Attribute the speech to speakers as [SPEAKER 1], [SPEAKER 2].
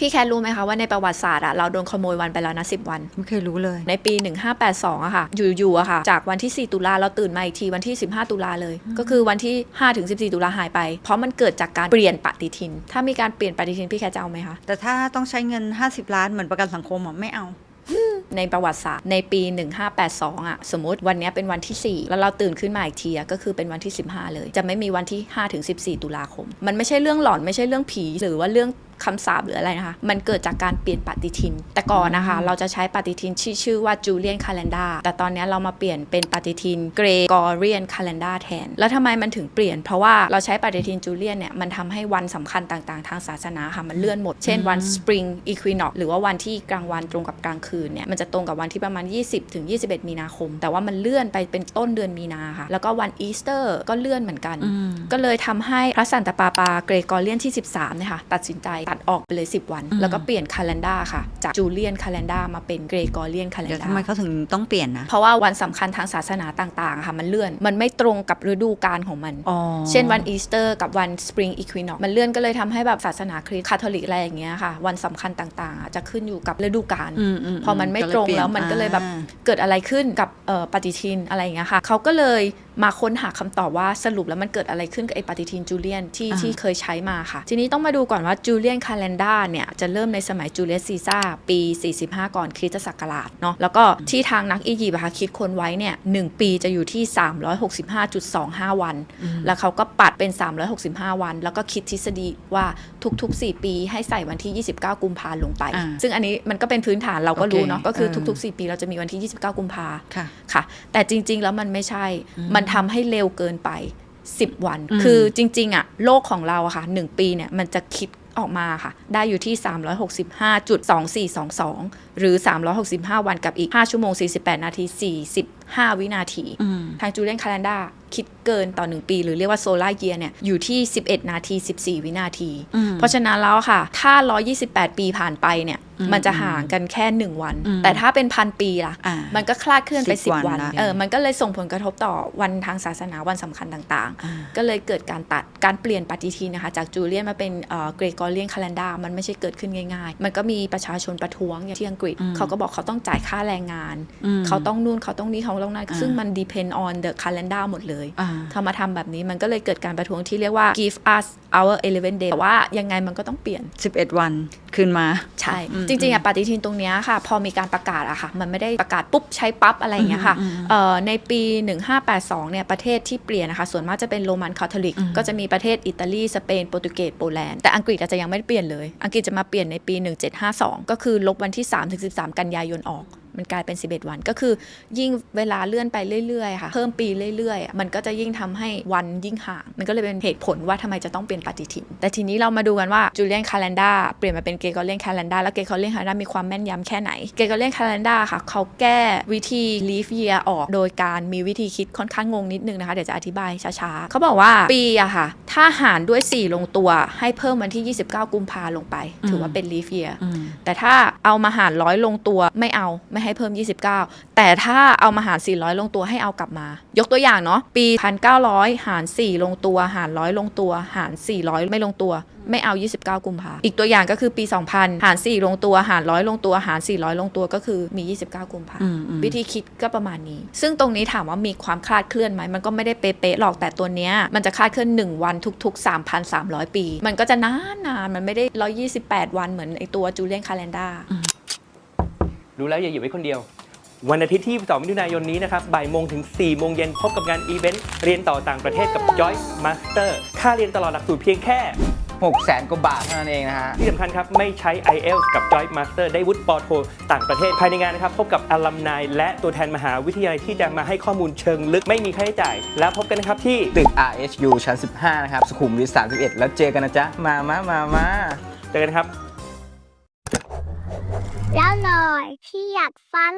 [SPEAKER 1] พี่แคทรู้ไหมคะว่าในประวัติศาสตร์อะเราโดนขโมยวันไปแล้วนะ10วัน
[SPEAKER 2] ไม่เคยรู้เลย
[SPEAKER 1] ในปี 1582อะค่ะ อยู่ๆอะค่ะ จากวันที่ 4 ตุลาเราตื่นมาอีกทีวันที่ 15 ตุลาเลย ก็คือวันที่5ถึง14 ตุลาหายไป เพราะมันเกิดจากการเปลี่ยนปฏิทิน ถ้ามีการเปลี่ยนปฏิทินพี่แคทจะเอาไหมคะ
[SPEAKER 2] แต่ถ้าต้องใช้เงิน 50 ล้านเหมือนประกันสังคมอะไม่เอา
[SPEAKER 1] ในประวัติศาสตร์ในปี 1582อะสมมติวันเนี้ยเป็นวันที่ 4 แล้วเราตื่นขึ้นมาอีกทีอะก็คือเป็นวันที่ 15 เลย จะไม่มีวันที่5ถึง14 ตุลาคม มันไม่ใช่เรื่องหลอนไม่ใช่เรื่องผี หรือว่าเรื่องคำสาปหรืออะไรนะคะ มันเกิดจากการเปลี่ยนปฏิทิน แต่ก่อนนะคะ เราจะใช้ปฏิทินที่ชื่อว่าจูเลียนคาล endar แต่ตอนเนี้ยเรามาเปลี่ยนเป็นปฏิทินเกรกอเรียนคาล endar แทน แล้วทำไมมันถึงเปลี่ยน เพราะว่าเราใช้ปฏิทินจูเลียนเนี่ย มันทำให้วันสำคัญต่างๆ ทางศาสนาค่ะ มันเลื่อนหมด เช่นวันสปริงอีควินอหรือว่าวันที่กลางวันตรงกับกลางคืนเนี่ย มันจะตรงกับวันที่ประมาณ 20ถึง21 มีนาคม แต่ว่ามันเลื่อนไปเป็นต้นเดือนมีนาค่ะ แล้วก็วันอีสเตอร์ก็เลื่อนเหมือนกัน ก็เลยทำให้พระสันตะปาปาเกรกอเรียนที่ 13เนี่ยค่ะตัดสินใจตัดออกไปเลย 10 วัน แล้วก็เปลี่ยนคาล endar ค่ะ จากจูเลียนคาล endar มาเป็นเกรกอเรียนคาล
[SPEAKER 2] เดี๋ยว
[SPEAKER 1] endar
[SPEAKER 2] ทำไมเขาถึงต้องเปลี่ยนนะ
[SPEAKER 1] เพราะว่าวันสำคัญทางศาสนาต่างๆ ค่ะ มันเลื่อน มันไม่ตรงกับฤดูกาลของมัน
[SPEAKER 2] อ๋อ
[SPEAKER 1] เช่นวันอีสเตอร์กับวันสปริงอีควินอมันเลื่อนก็เลยทำให้แบบศาสนาคริสต์คาทอลิกอะไรอย่างเงี้ยค่ะ วันสำคัญต่างๆอะจะขึ้นอยู่กับฤดูกาล
[SPEAKER 2] อืมอืม
[SPEAKER 1] พอมันไม่
[SPEAKER 2] ก็เลย
[SPEAKER 1] ตรง
[SPEAKER 2] เปลี่ยน
[SPEAKER 1] แล้วมันก็เลยแบบ
[SPEAKER 2] อ่า
[SPEAKER 1] เกิดอะไรขึ้นกับเอ่อปฏิทินอะไรอย่างเงี้ยค่ะเขาก็เลย มาค้นหาคำตอบว่าสรุปแล้วมันเกิดอะไรขึ้นกับไอ้ปฏิทินจูเลียนที่
[SPEAKER 2] อ่า
[SPEAKER 1] ที่เคยใช้มาค่ะ ทีนี้ต้องมาดูก่อนว่าจูเลียนคาล endar เนี่ยจะเริ่มในสมัยจูเลียสซีซ่าปี 45 ก่อนคริสตศักราชเนาะแล้วก็ที่ทางนักอียิปต์อะค่ะคิดค้นไว้เนี่ยหนึ่งปีจะอยู่ที่ 365.25 วัน แล้วเขาก็ปัดเป็น 365 วัน แล้วก็คิดทฤษฎีว่าทุกๆ 4 ปีให้ใส่วันที่ 29 กุมภาลงไป
[SPEAKER 2] อ่า
[SPEAKER 1] ซึ่งอันนี้มันก็เป็นพื้นฐานเราก็รู้เนาะ
[SPEAKER 2] โอเค
[SPEAKER 1] ก็คือ
[SPEAKER 2] เออ
[SPEAKER 1] ทุกๆ 4 ปีเราจะมีวันที่ 29 กุมภา
[SPEAKER 2] ค่ะ
[SPEAKER 1] ค่ะแต่จริง ๆ แล้วมันไม่ใช่มันทำให้เร็วเกินไป 10 วัน
[SPEAKER 2] อืม
[SPEAKER 1] คือจริง ๆอะโลกของเราอะค่ะ1ปีเนี่ยมันจะคิดออกมาค่ะ ได้อยู่ที่ 365.2422 หรือ 365 วันกับอีก 5 ชั่วโมง 48 นาที 45 วินาที
[SPEAKER 2] อืม
[SPEAKER 1] ทางจูเลียนคาล endar คิดเกินต่อ 1 ปี หรือเรียกว่าโซลาร์เยียเนี่ย อยู่ที่ 11 นาที 14 วินาที
[SPEAKER 2] อืม
[SPEAKER 1] เพราะฉะนั้นแล้วค่ะ ถ้า 128 ปีผ่านไปเนี่ย
[SPEAKER 2] อื ม
[SPEAKER 1] มันจะห่างกันแค่1วัน
[SPEAKER 2] อืม
[SPEAKER 1] แต่ถ้าเป็นพันปีล่ะ
[SPEAKER 2] อ่า
[SPEAKER 1] มันก็คลาดเคลื่อนไป
[SPEAKER 2] 10
[SPEAKER 1] 10วัน
[SPEAKER 2] วันละ
[SPEAKER 1] เออมันก็เลยส่งผลกระทบต่อวันทางศาสนาวันสำคัญต่าง
[SPEAKER 2] อ่า
[SPEAKER 1] ๆก็เลยเกิดการตัดการเปลี่ยนปฏิทินนะคะ จากจูเลียนมาเป็นเกรกอเรียนคาล endar มันไม่ใช่เกิดขึ้นง่าย ๆ มันก็มีประชาชนประท้วงอย่างที่อังกฤษ
[SPEAKER 2] อืม
[SPEAKER 1] เขาก็บอกเขาต้องจ่ายค่าแรงงาน
[SPEAKER 2] อืม
[SPEAKER 1] เขาต้องนู่นเขาต้องนี่เขาต้องนั่น
[SPEAKER 2] อ่า
[SPEAKER 1] ซึ่งมัน depend on the calendar หมดเลย
[SPEAKER 2] อ่า
[SPEAKER 1] ทำมาทำแบบนี้มันก็เลยเกิดการประท้วงที่เรียกว่า give us our 11 day แต่ว่ายังไงมันก็ต้องเปลี่ยน
[SPEAKER 2] 11 วัน คืนมา
[SPEAKER 1] ใช่
[SPEAKER 2] อืม
[SPEAKER 1] จริงๆอะปฏิทินตรงเนี้ยค่ะ พอมีการประกาศอะค่ะ มันไม่ได้ประกาศปุ๊บใช้ปั๊บอะไรอย่างเงี้ยค่ะ
[SPEAKER 2] อืมอืม
[SPEAKER 1] เอ่อในปี 1582เนี่ยประเทศที่เปลี่ยนนะคะ ส่วนมากจะเป็นโรมันคาทอลิก
[SPEAKER 2] อืม
[SPEAKER 1] ก็จะมีประเทศอิตาลีสเปนโปรตุเกสโปแลนด์แต่อังกฤษอาจจะยังไม่ได้เปลี่ยนเลย อังกฤษจะมาเปลี่ยนในปี 1752 ก็คือลบวันที่ 3-13 กันยายนออก มันกลายเป็น 11 วัน ก็คือยิ่งเวลาเลื่อนไปเรื่อยๆค่ะเพิ่มปีเรื่อยๆ มันก็จะยิ่งทำให้วันยิ่งห่าง มันก็เลยเป็นเหตุผลว่าทำไมจะต้องเปลี่ยนปฏิทิน แต่ทีนี้เรามาดูกันว่าจูเลียนคาล endar เปลี่ยนมาเป็นเกรกอเรียนคาล endar แล้วเกรกอเรียนคาล endar มีความแม่นยำแค่ไหนเกรกอเรียนคาล endar ค่ะ เขาแก้วิธี leaf year ออก โดยการมีวิธีคิดค่อนข้างงงนิดนึงนะคะเดี๋ยวจะอธิบายช้าๆเขาบอกว่าปีอะค่ะ ถ้าหารด้วย 4 ลงตัว ให้เพิ่มวันที่ 29 กุมภาลงไป ถือว่าเป็น leaf year
[SPEAKER 2] อืม
[SPEAKER 1] แต่ถ้าเอามาหารร้อยลงตัวไม่เอาไม่ให้เพิ่ม 29 แต่ถ้าเอามาหาร 400 ลงตัวให้เอากลับมา ยกตัวอย่างเนาะปี 1900 หาร 4 ลงตัว หารร้อยลงตัว หาร 400 ไม่ลงตัว ไม่เอา 29 กุมภาอีกตัวอย่างก็คือปี 2000 หาร 4 ลงตัว หารร้อยลงตัว หาร 400 ลงตัวก็คือมี 29 กุมภา
[SPEAKER 2] อืมอืม
[SPEAKER 1] วิธีคิดก็ประมาณนี้ ซึ่งตรงนี้ถามว่ามีความคลาดเคลื่อนไหม มันก็ไม่ได้เป๊ะๆหรอก แต่ตัวเนี้ยมันจะคลาดเคลื่อน 1 วันทุก ๆ 3,300 ปี มันก็จะนานๆมันไม่ได้ 128 วันเหมือนไอตัวจูเลียนคาล endar
[SPEAKER 3] รู้แล้วอย่าอยู่ไว้คนเดียววันอาทิตย์ที่ 2 มิถุนายนนี้นะครับ บ่ายโมงถึง 4 โมงเย็นพบกับงานอีเวนต์ เรียนต่อต่างประเทศกับ Joyce Master ค่าเรียนตลอดหลักสูตรเพียงแค่
[SPEAKER 4] 6แสนกว่าบาทเท่านั้นเองนะฮะ
[SPEAKER 3] ที่สำคัญครับ ไม่ใช้ IELTS กับ Joyce Master ได้วุฒิปอโทต่างประเทศภายในงานนะครับ พบกับอลัมนายและตัวแทนมหาวิทยาลัยที่จะมาให้ข้อมูลเชิงลึกไม่มีค่าใช้จ่าย แล้วพบกันนะครับที่
[SPEAKER 4] ตึก RHU ชั้น 15 นะครับ สุขุมวิท31 แล้วเจอกันนะจ๊ะ มามามามา
[SPEAKER 3] เจอกันครับ
[SPEAKER 5] แล้วหน่อยที่อยากฟัง